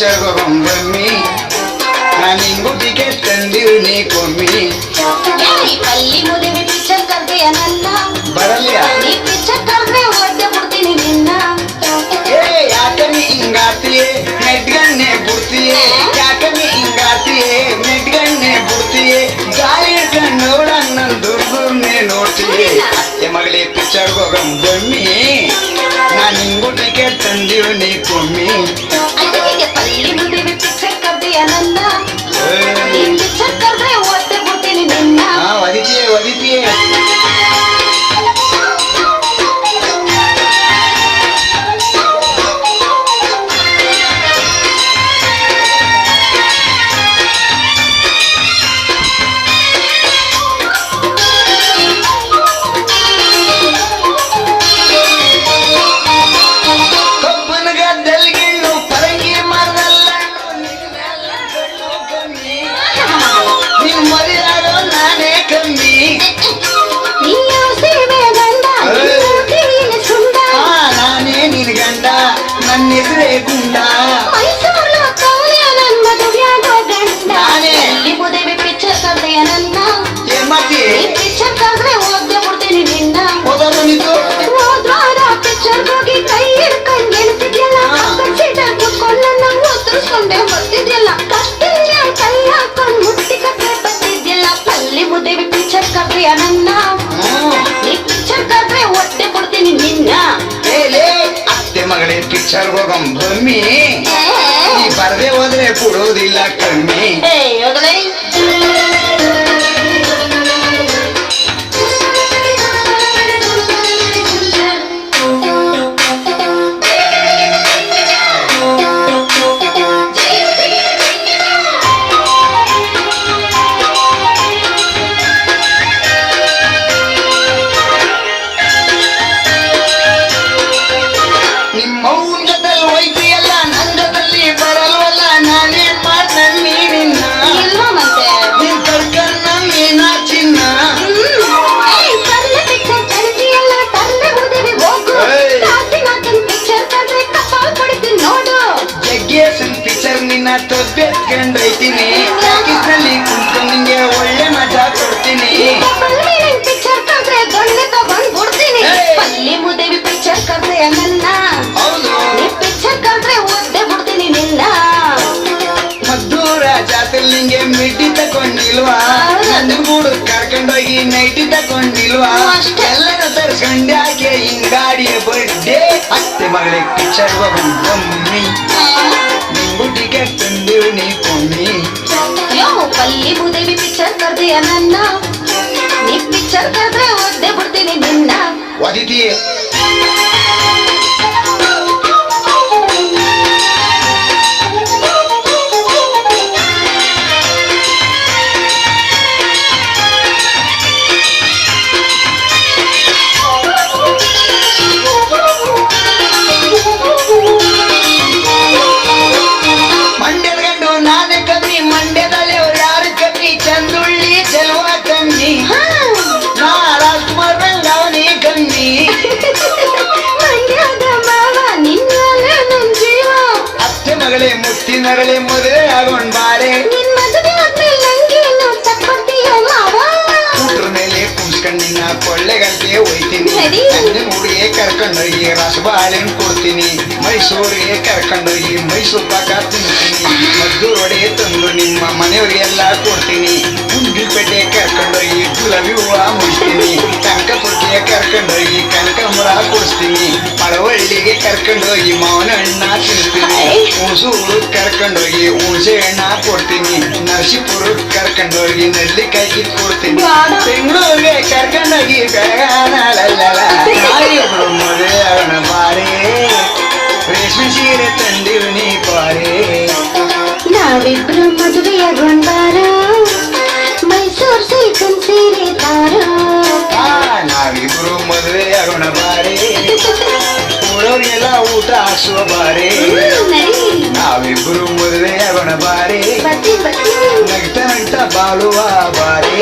Picture ಬಮ್ಮಿ ನಾನು ಹಿಂಗು ticket ತಂದಿವ್ನಿ ಕೊಮ್ಮಿ ಏಯ್ ಪಲ್ಲಿ ಮುದಿವಿ ಪಿಕ್ಚರ್ ಕರ್ದೆಯ ನನ್ನ ಬರಲ್ಯ ನೀ ಪಿಕ್ಚರ್ ಕರ್ದ್ರೆ ಒದ್ದೆ ಬಿಡ್ತೀನಿ ನಿನ್ನ ಏ ಯಾಕಮ್ಮಿ ಹಿಂಗಾತಿಯೇ ಮೆಟ್ಗಣ್ಣೆ ಬಿಡ್ತೀಯೇ ಯಾಕಮ್ಮಿ ಹಿಂಗಾತಿಯೇ ಮೆಟ್ಗಣ್ಣೆ ಬಿಡ್ತೀಯೇ ಗಾಳಿ ಹಿಡ್ಕೊಂಡು ನೋಡ ನನ್ನ ದುರ್ಗುರ್ನೆ ನೋಡ್ತೀಯೇ ಅತ್ತೆ ಮಗಳೇ ಪಿಕ್ಚರ್ ಹೋಗಮ್ ಬಮ್ಮಿ ಬರ್ತಿದ್ಯಲ್ಲ ಕತ್ತಿಗೆ ಕೈ ಹಾಕೊಂಡ್ ಮುಟ್ಟಿ ಕತ್ತೆ ಬರ್ತಿದ್ಯಲ್ಲ ಪಲ್ಲಿ ಮುದೇವಿ ಪಿಕ್ಚರ್ ಕರ್ದ್ರಿಯ ನನ್ನ స్వర్గం భూమి ఈ పరదే వదిలే పుడు దిల్ల కమ్మి ತೊಬ್ಬೆತ್ಕೊಂಡೈತೀನಿ ಪ್ಯಾಕೆಟ್ನಲ್ಲಿ ಕುಂತ್ಕೊಂಡು ನಿಂಗೆ ಒಳ್ಳೆ ಮಜಾ ಕೊಡ್ತೀನಿ. ಏಯ್. ನಿನ್ನ ಮದ್ದೂರ ಜಾತ್ರೆ ನಿಂಗೆ ಮಿಡ್ಡಿ ತಗೊಂಡಿಲ್ವಾ? ನನ್ನ ಗೂಡು ಕರ್ಕೊಂಡೋಗಿ ನೈಟಿ ತಗೊಂಡಿಲ್ವಾ. ಎಲ್ಲರ ತರ್ಸ್ಕೊಂಡೆ ಆಕೆ ಹಿಂಗಾಡಿ ಬರ್ಡೇ ಅತ್ತೆ ಮಗಳಿಗೆ ಪಿಕ್ಚರ್ ಬಮ್ಮಿ ನಿಂಗು ಟಿಕೆಟ್ ತಂದಿವ್ ನೀ ಯೋ ಪಲ್ಲಿ ಭೂದೇವಿ ಪಿಕ್ಚರ್ ಕರ್ದೆಯ ನನ್ನ. ನೀ ಪಿಕ್ಚರ್ ಕರ್ದ್ರೆ ಒದ್ದೆ ಬಿಡ್ತೀನಿ ನಿನ್ನ. ಒದಿತೀಯೇ. ಮಗಳೇ ಮುತ್ತಿನಗಳೇ ಮದುವೆ ಆಗೊಂಡ್ ಬಾಳೆ ಕೂಟ್ರ ಮೇಲೆ ಕುಂಸ್ಕೊಂಡ್ ಕೊಳ್ಳೆಗಂತೆ ಒಯ್ತೀನಿ. ನನ್ನ ಊರಿಗೆ ಕರ್ಕೊಂಡೋಗಿ ರಸಬಾಳೆನ್ ಕೊಡ್ತೀನಿ. ಮೈಸೂರಿಗೆ ಕರ್ಕೊಂಡೋಗಿ ಮೈಸೂರು ಪಾಕ ತಿಂತೀನಿ ಮದ್ದೂರೊಡೆ ತಂದು ನಿಮ್ಮ ಮನೆಯವರಿಗೆಲ್ಲ ಕೊಡ್ತೀನಿ. ಗುಂಡ್ಲಪೇಟೆ ಕರ್ಕೊಂಡೋಗಿ ಗುಲಾಬಿ ಹೂವ ಮುಗಿಸ್ತೀನಿ ಕನಕಪುರಕ್ಕೆ ಕರ್ಕೊಂಡೋಗಿ ಕನಕಾಂಬರ ಕೊಡಿಸ್ತೀನಿ. ಮಳವಳ್ಳಿಗೆ ಕರ್ಕೊಂಡೋಗಿ ಮಾವನ ಹಣ್ಣ ತಿನ್ನಿಸ್ತೀನಿ ಹುಣಸೂರು ಕರ್ಕೊಂಡೋಗಿ ಹುಣಸೆ ಹಣ್ಣ ಕೊಡ್ತೀನಿ. ನರಸೀಪುರ ಕರ್ಕೊಂಡೋಗಿ ನೆಲ್ಲಿಕಾಯಿ ಕೊಡ್ತೀನಿ. ಬೆಂಗಳೂರಿಗೆ ಕರ್ಕೊಂಡೋಗಿ ನಾಯಿಬ್ರು ಮದುವೆ ಅವನ ಬಾರೆ. ರೇಷ್ಮೆ ಸೀರೆ ತಂದಿವ್ ನೀ ಪಾರೆ ನಾವಿಬ್ರು ಮದುವೆಯಾಗೊಂಡಾರ ಮೈಸೂರ್ ಸಿಲ್ಕನ್ ಸೀರೆ ಆ, ನಾವಿಬ್ರು ಮದುವೆ ಆಗೋಣ ಬಾರೆ. ಊರವ್ರಿಗೆಲ್ಲ ಊಟ ಹಾಕ್ಸುವ ಬಾರೆ ನಡಿ ನಾವಿಬ್ರು ಮದುವೆ ಆಗೋಣ ಬಾರೆ ಬತ್ತಿ ಬತ್ತಿ ನಗ್ತ ನಗ್ತ ಬಾಳುವ ಬಾರೆ